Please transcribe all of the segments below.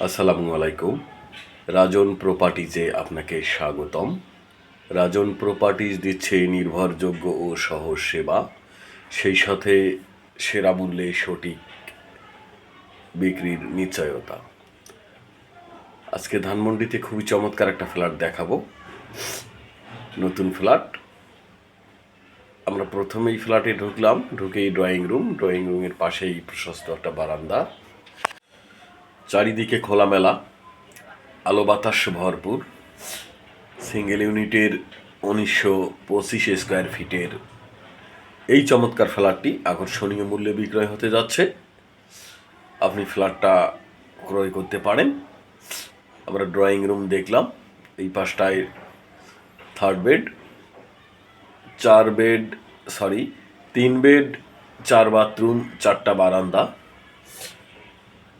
আসসালামু আলাইকুম। রাজন প্রপার্টিজে আপনাকে স্বাগতম। রাজন প্রপার্টিজ দিচ্ছে নির্ভরযোগ্য ও সহজ সেবা। সেই সাথে সেরা মূল্যে সঠিক বিক্রির নিশ্চয়তা। আজকে ধানমন্ডিতে খুবই চমৎকার একটা ফ্ল্যাট দেখাবো। নতুন ফ্ল্যাট। আমরা প্রথমেই ফ্ল্যাটে ঢুকলাম, ঢুকেই ড্রয়িং রুম ড্রয়িং রুমের পাশেই প্রশস্ত একটা বারান্দা। চারিদিকে খোলামেলা, আলো বাতাস ভরপুর। সিঙ্গেল ইউনিটের উনিশশো পঁচিশ স্কোয়ার ফিটের এই চমৎকার ফ্ল্যাটটি আকর্ষণীয় মূল্যে বিক্রয় হতে যাচ্ছে। আপনি ফ্ল্যাটটা ক্রয় করতে পারেন। আমরা ড্রয়িং রুম দেখলাম, এই পাশটায় থার্ড বেড, চার বেড, সরি, তিন বেড, চার বাথরুম, চারটা বারান্দা।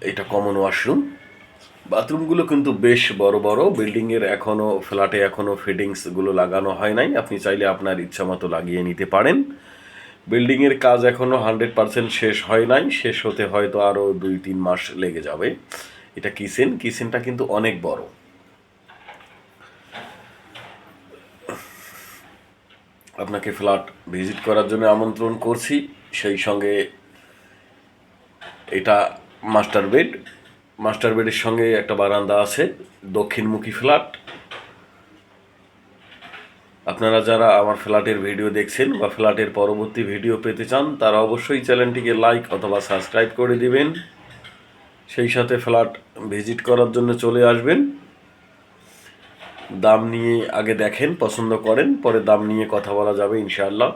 এটা কমন ওয়াশরুম বাথরুমগুলো কিন্তু বেশ বড় বড়। বিল্ডিংয়ের এখনও ফ্ল্যাটে এখনও ফিটিংসগুলো লাগানো হয় নাই। আপনি চাইলে আপনার ইচ্ছা মতো লাগিয়ে নিতে পারেন। বিল্ডিংয়ের কাজ এখনও হান্ড্রেড পারসেন্ট শেষ হয় নাই। শেষ হতে হয়তো আরও দুই তিন মাস লেগে যাবে। এটা কিচেন। কিচেনটা কিন্তু অনেক বড়। আপনাকে ফ্ল্যাট ভিজিট করার জন্য আমন্ত্রণ করছি। সেই সঙ্গে এটা মাস্টার বেড। মাস্টার বেডের সঙ্গে একটা বারান্দা আছে, দক্ষিণমুখী ফ্ল্যাট। আপনারা যারা আমার ফ্ল্যাটের ভিডিও দেখছেন বা ফ্ল্যাটের পরবর্তী ভিডিও পেতে চান, তারা অবশ্যই চ্যানেলটিকে লাইক অথবা সাবস্ক্রাইব করে দিবেন। সেই সাথে ফ্ল্যাট ভিজিট করার জন্য চলে আসবেন। দাম নিয়ে আগে দেখেন, পছন্দ করেন, পরে দাম নিয়ে কথা বলা যাবে ইনশাআল্লাহ।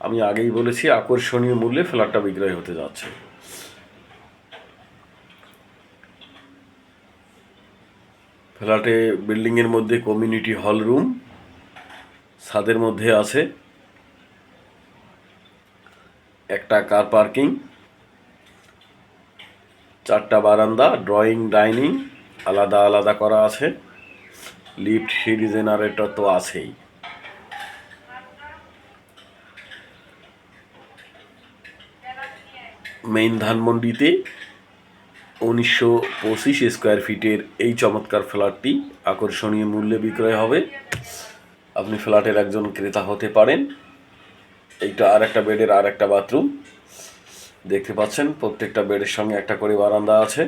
আমি আগেই বলেছি, আকর্ষণীয় মূল্যে ফ্ল্যাটটা বিক্রয় হতে যাচ্ছে। ফ্ল্যাটে বিল্ডিংয়ের মধ্যে কমিউনিটি হল রুম ছাদের মধ্যে আছে একটা কার পার্কিং চারটা বারান্দা ড্রয়িং ডাইনিং আলাদা আলাদা করা আছে লিফট সিঁড়ি জেনারেটর তো আছেই। মেইন ধানমন্ডিতে উনিশশো পঁচিশ স্কোয়ার ফিটের এই চমৎকার ফ্ল্যাটটি আকর্ষণীয় মূল্যে বিক্রয় হবে। আপনি ফ্ল্যাটের একজন ক্রেতা হতে পারেন। এইটা আর একটা বেডের আর একটা বাথরুম দেখতে পাচ্ছেন, প্রত্যেকটা বেডের সঙ্গে একটা করে বারান্দা আছে।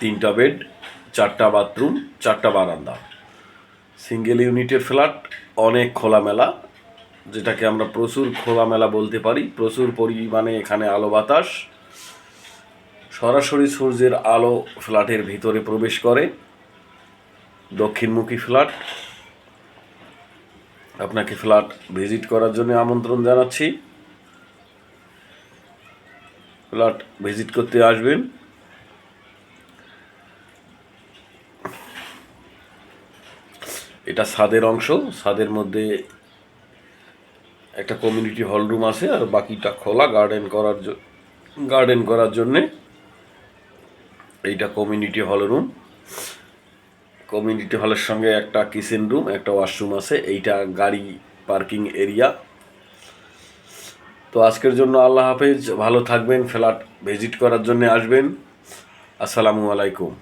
তিনটা বেড, চারটা বাথরুম চারটা বারান্দা। সিঙ্গেল ইউনিটের ফ্ল্যাট অনেক খোলামেলা, যেটাকে আমরা প্রচুর খোলামেলা বলতে পারি। প্রচুর পরিমাণে এখানে আলো বাতাস। সরাসরি সূর্যের আলো ফ্ল্যাটের ভিতরে প্রবেশ করে। দক্ষিণমুখী ফ্ল্যাট। আপনাকে ফ্ল্যাট ভিজিট করার জন্য আমন্ত্রণ জানাচ্ছি। ফ্ল্যাট ভিজিট করতে আসবেন। এটা ছাদের অংশ। ছাদের মধ্যে একটা কমিউনিটি হল রুম আছে আর বাকিটা খোলা গার্ডেন করার গার্ডেন করার জন্যে। এইটা কমিউনিটি হল রুম কমিউনিটি হলের সঙ্গে একটা কিচেন রুম একটা ওয়াশরুম আছে। এইটা গাড়ি পার্কিং এরিয়া তো আজকের জন্য আল্লাহ হাফেজ। ভালো থাকবেন ফ্ল্যাট ভিজিট করার জন্য আসবেন। আসসালামু আলাইকুম।